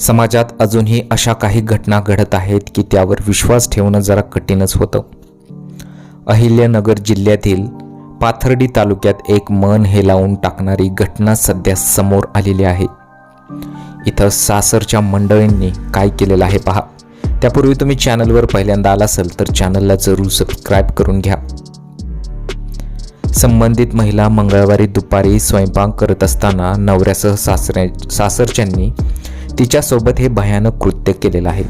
समाजात अजूनही अशा काही घटना घडत आहेत की त्यावर विश्वास ठेवणं जरा कठीणच होतं. अहिल्यानगर जिल्ह्यातील पाथर्डी तालुक्यात एक मन हेलावून टाकणारी घटना सध्या समोर आलेली आहे. इथं सासरच्या मंडळींनी काय केलेलं आहे पहा. त्यापूर्वी तुम्ही चॅनलवर पहिल्यांदा आला असाल तर चॅनलला जरूर सबस्क्राईब करून घ्या. संबंधित महिला मंगळवारी दुपारी स्वयंपाक करत असताना नवऱ्यासह सासऱ्या सासरच्यांनी तिच्यासोबत हे भयानक कृत्य केलेलं आहे.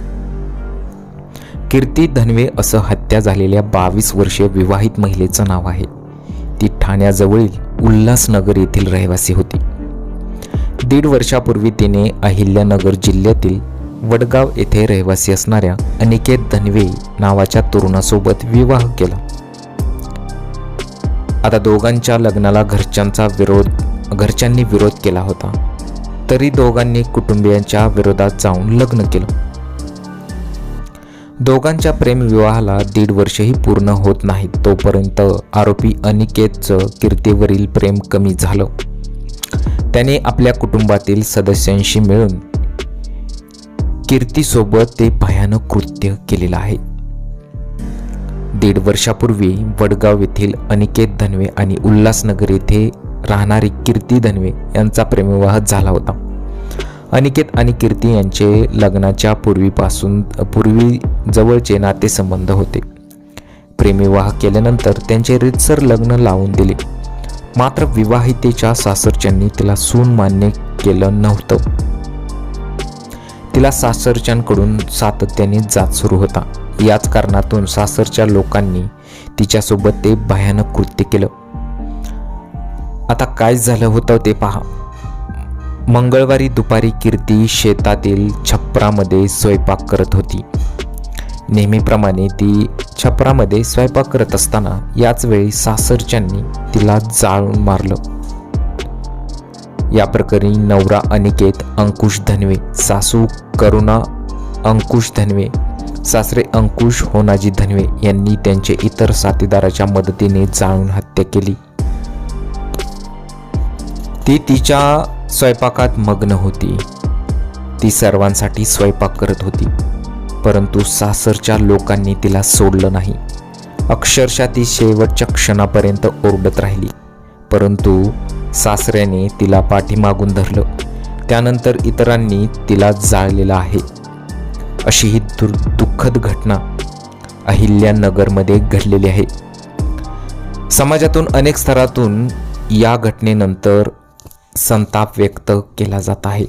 कीर्ती धनवे असं हत्या झालेल्या बावीस वर्षीय विवाहित महिलेचं नाव आहे. ती ठाण्याजवळील उल्हासनगर येथील रहिवासी होती. दीड वर्षापूर्वी तिने अहिल्यानगर जिल्ह्यातील वडगाव येथे रहिवासी असणाऱ्या अनिकेत धनवे नावाच्या तरुणासोबत विवाह केला. आता दोघांच्या लग्नाला घरच्यांचा विरोध घरच्यांनी विरोध केला होता. तरी दोघांनी कुटुंबियांच्या विरोधात जाऊन लग्न केलं. दोघांच्या प्रेमविवाहाला दीड वर्षही पूर्ण होत नाही तोपर्यंत आरोपी अनिकेतचं कीर्तीवरील प्रेम कमी झालं. त्याने आपल्या कुटुंबातील सदस्यांशी मिळून कीर्तीसोबत ते भयानक कृत्य केलेलं आहे. दीड वर्षापूर्वी वडगाव येथील अनिकेत धनवे आणि उल्हासनगर येथे राहणारी कीर्ती धनवे यांचा प्रेमविवाह झाला होता. अनिकेत आणि कीर्ती यांचे लग्नाच्या पूर्वीपासून पूर्वी जवळचे नातेसंबंध होते. प्रेमविवाह केल्यानंतर त्यांचे रितसर लग्न लावून दिले. मात्र विवाहितेच्या सासरच्यांनी तिला सून मान्य केलं नव्हतं. तिला सासरच्यांकडून सातत्याने जात सुरू होता. याच कारणातून सासरच्या लोकांनी तिच्यासोबत ते भयानक कृत्य केलं. आता काय झालं होतं ते पहा. मंगळवारी दुपारी कीर्ती शेतातील छपरामध्ये स्वयंपाक करत होती. नेहमीप्रमाणे ती छपरामध्ये स्वयंपाक करत असताना याच वेळी सासरच्यांनी तिला जाळून मारलं. या प्रकरणी नवरा अनिकेत अंकुश धनवे सासू करुणा अंकुश धनवे सासरे अंकुश होनाजी धनवे यांनी त्यांचे इतर साथीदाराच्या मदतीने जाळून हत्या केली. ती तिच्या स्वयंपाकात मग्न होती. ती सर्वांसाठी स्वयंपाक करत होती परंतु सासरच्या लोकांनी तिला सोडलं नाही. अक्षरशः ती शेवटच्या क्षणापर्यंत ओरडत राहिली परंतु सासऱ्याने तिला पाठीमागून धरलं. त्यानंतर इतरांनी तिला जाळलेलं आहे. अशी ही दुर दुःखद घटना अहिल्यानगरमध्ये घडलेली आहे. समाजातून अनेक स्तरातून या घटनेनंतर संताप व्यक्त केला जात आहे.